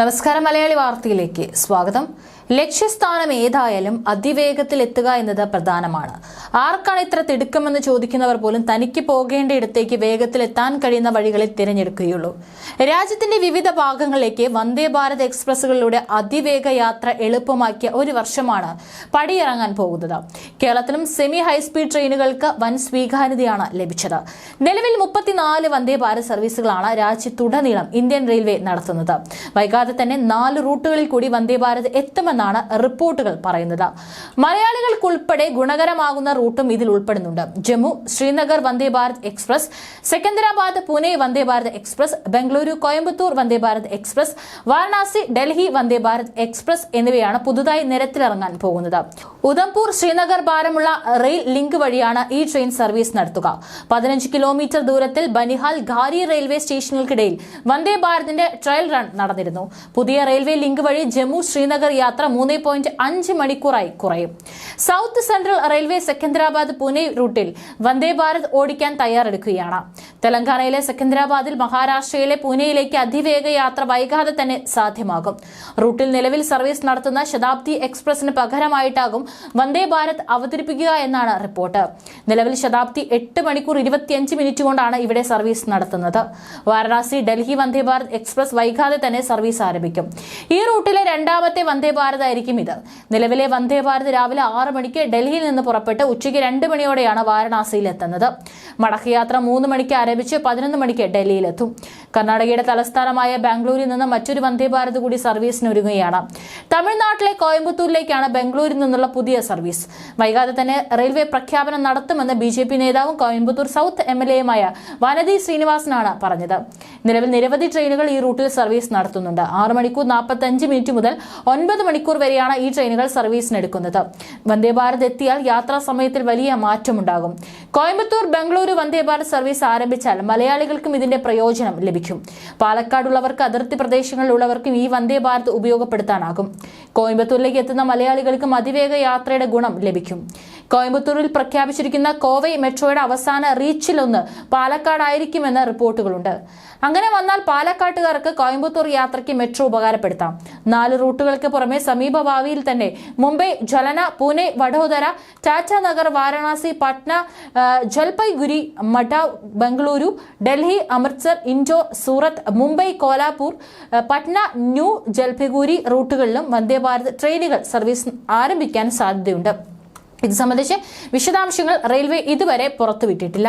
നമസ്കാരം മലയാളി വാർത്തയിലേക്ക് സ്വാഗതം. ലക്ഷ്യസ്ഥാനം ഏതായാലും അതിവേഗത്തിൽ എത്തുക എന്നത് പ്രധാനമാണ്. ആർക്കാണ് ഇത്ര തിടുക്കമെന്ന് ചോദിക്കുന്നവർ പോലും തനിക്ക് പോകേണ്ട ഇടത്തേക്ക് വേഗത്തിൽ എത്താൻ കഴിയുന്ന വഴികളെ തിരഞ്ഞെടുക്കുകയുള്ളൂ. രാജ്യത്തിന്റെ വിവിധ ഭാഗങ്ങളിലേക്ക് വന്ദേ ഭാരത് എക്സ്പ്രസ്സുകളിലൂടെ അതിവേഗ യാത്ര എളുപ്പമാക്കിയ ഒരു വർഷമാണ് പടിയിറങ്ങാൻ പോകുന്നത്. കേരളത്തിലും സെമി ഹൈസ്പീഡ് ട്രെയിനുകൾക്ക് വൻ സ്വീകാര്യതയാണ് ലഭിച്ചത്. നിലവിൽ മുപ്പത്തിനാല് വന്ദേ ഭാരത് സർവീസുകളാണ് രാജ്യത്തുടനീളം ഇന്ത്യൻ റെയിൽവേ നടത്തുന്നത്. വൈകാതെ തന്നെ നാല് റൂട്ടുകളിൽ കൂടി വന്ദേ ഭാരത് എത്തുമെന്നാണ് റിപ്പോർട്ടുകൾ പറയുന്നത്. മലയാളികൾക്കുൾപ്പെടെ ഗുണകരമാകുന്ന റൂട്ടും ഇതിൽ ഉൾപ്പെടുന്നുണ്ട്. Jammu Srinagar Vande Bharat express Secunderabad Pune Vande Bharat express Bengaluru Coimbatore Vande Bharat express Varanasi Delhi Vande Bharat express എന്നിവയാണ് പുതുതായി നിരത്തിലിറങ്ങാൻ പോകുന്നത്. ഉദംപൂർ ശ്രീനഗർ ഭാരമുള്ള റെയിൽ ലിങ്ക് വഴിയാണ് ഈ ട്രെയിൻ സർവീസ് നടത്തുക. പതിനഞ്ച് കിലോമീറ്റർ ദൂരത്തിൽ ബനിഹാൽ ഘാരി റെയിൽവേ സ്റ്റേഷനുകൾക്കിടയിൽ വന്ദേ ഭാരതിന്റെ ട്രയൽ റൺ നടന്നിരുന്നു. പുതിയ റെയിൽവേ ലിങ്ക് വഴി ജമ്മു ശ്രീനഗർ യാത്ര മൂന്ന് പോയിന്റ് അഞ്ച് മണിക്കൂറായി കുറയും. South central railway Secunderabad Pune റൂട്ടിൽ വന്ദേ ഭാരത് ഓടിക്കാൻ തയ്യാറെടുക്കുകയാണ്. തെലങ്കാനയിലെ സെക്കന്ദരാബാദിൽ മഹാരാഷ്ട്രയിലെ പൂനെയിലേക്ക് അതിവേഗ യാത്ര വൈകാതെ തന്നെ സാധ്യമാകും. റൂട്ടിൽ നിലവിൽ സർവീസ് നടത്തുന്ന ശതാബ്ദി എക്സ്പ്രസിന് പകരമായിട്ടാകും വന്ദേ ഭാരത് അവതരിപ്പിക്കുക എന്നാണ് റിപ്പോർട്ട്. നിലവിൽ ശതാബ്ദി എട്ട് മണിക്കൂർ ഇരുപത്തിയഞ്ച് മിനിറ്റ് കൊണ്ടാണ് ഇവിടെ സർവീസ് നടത്തുന്നത്. വാരണാസി ഡൽഹി വന്ദേ ഭാരത് എക്സ്പ്രസ് വൈകാതെ തന്നെ സർവീസ് ആരംഭിക്കും. ഈ റൂട്ടിലെ രണ്ടാമത്തെ വന്ദേ ഭാരത് ആയിരിക്കും ഇത്. നിലവിലെ വന്ദേ ഭാരത് രാവിലെ ആറ് മണിക്ക് ഡൽഹിയിൽ നിന്ന് പുറപ്പെട്ട് ഉച്ചയ്ക്ക് രണ്ട് മണിയോടെയാണ് വാരണാസിയിൽ എത്തുന്നത് മടക്കയാത്ര മൂന്ന് മണിക്ക് ആരംഭിച്ച് പതിനൊന്ന് മണിക്ക് ഡൽഹിയിലെത്തും. കർണാടകയുടെ തലസ്ഥാനമായ ബാംഗ്ലൂരിൽ നിന്ന് മറ്റൊരു വന്ദേ ഭാരത് കൂടി സർവീസിനൊരുങ്ങുകയാണ്. തമിഴ്നാട്ടിലെ കോയമ്പത്തൂരിലേക്കാണ് ബംഗളൂരിൽ നിന്നുള്ള പുതിയ സർവീസ്. വൈകാതെ തന്നെ റെയിൽവേ പ്രഖ്യാപനം നടത്തുമെന്ന് ബി നേതാവും കോയമ്പത്തൂർ സൗത്ത് എം എൽ എയുമായ വനതി ശ്രീനിവാസനാണ് പറഞ്ഞത്. നിലവിൽ നിരവധി ട്രെയിനുകൾ ഈ റൂട്ടിൽ സർവീസ് നടത്തുന്നുണ്ട്. ആറ് മണിക്കൂർ നാൽപ്പത്തി അഞ്ച് മിനിറ്റ് മുതൽ ഒൻപത് മണിക്കൂർ വരെയാണ് ഈ ട്രെയിനുകൾ സർവീസിനെടുക്കുന്നത് വന്ദേ ഭാരത് എത്തിയാൽ യാത്രാ സമയത്തിൽ വലിയ മാറ്റമുണ്ടാകും. കോയമ്പത്തൂർ ബംഗളൂരു വന്ദേ ഭാരത് സർവീസ് ആരംഭിച്ചാൽ മലയാളികൾക്കും ഇതിന്റെ പ്രയോജനം ലഭിക്കും. പാലക്കാടുള്ളവർക്ക് അതിർത്തി പ്രദേശങ്ങളിലുള്ളവർക്കും ഈ വന്ദേ ഭാരത് ഉപയോഗപ്പെടുത്താനാകും. കോയമ്പത്തൂരിലേക്ക് എത്തുന്ന മലയാളികൾക്കും അതിവേഗ യാത്രയുടെ ഗുണം ലഭിക്കും. കോയമ്പത്തൂരിൽ പ്രഖ്യാപിച്ചിരിക്കുന്ന കോവൈ മെട്രോയുടെ അവസാന റീച്ചിലൊന്ന് പാലക്കാടായിരിക്കുമെന്ന് റിപ്പോർട്ടുകളുണ്ട്. അങ്ങനെ വന്നാൽ പാലക്കാട്ടുകാർക്ക് കോയമ്പത്തൂർ യാത്രയ്ക്ക് മെട്രോ ഉപകാരപ്പെടുത്താം. നാല് റൂട്ടുകൾക്ക് പുറമെ സമീപ ഭാവിയിൽ തന്നെ മുംബൈ ജലന പൂനെ വഡോദര ടാറ്റ നഗർ വാരണാസി പട്ന ജൽപൈഗുരി മഡാവ് ബംഗളൂരു ഡൽഹി അമൃത്സർ ഇൻഡോ സൂറത്ത് മുംബൈ കോലാപൂർ പട്ന ന്യൂ ജൽപൈഗുരി റൂട്ടുകളിലും വന്ദേ ഭാരത് ട്രെയിനുകൾ സർവീസ് ആരംഭിക്കാൻ സാധ്യതയുണ്ട്. ഇത് സംബന്ധിച്ച് വിശദാംശങ്ങൾ റെയിൽവേ ഇതുവരെ പുറത്തുവിട്ടിട്ടില്ല.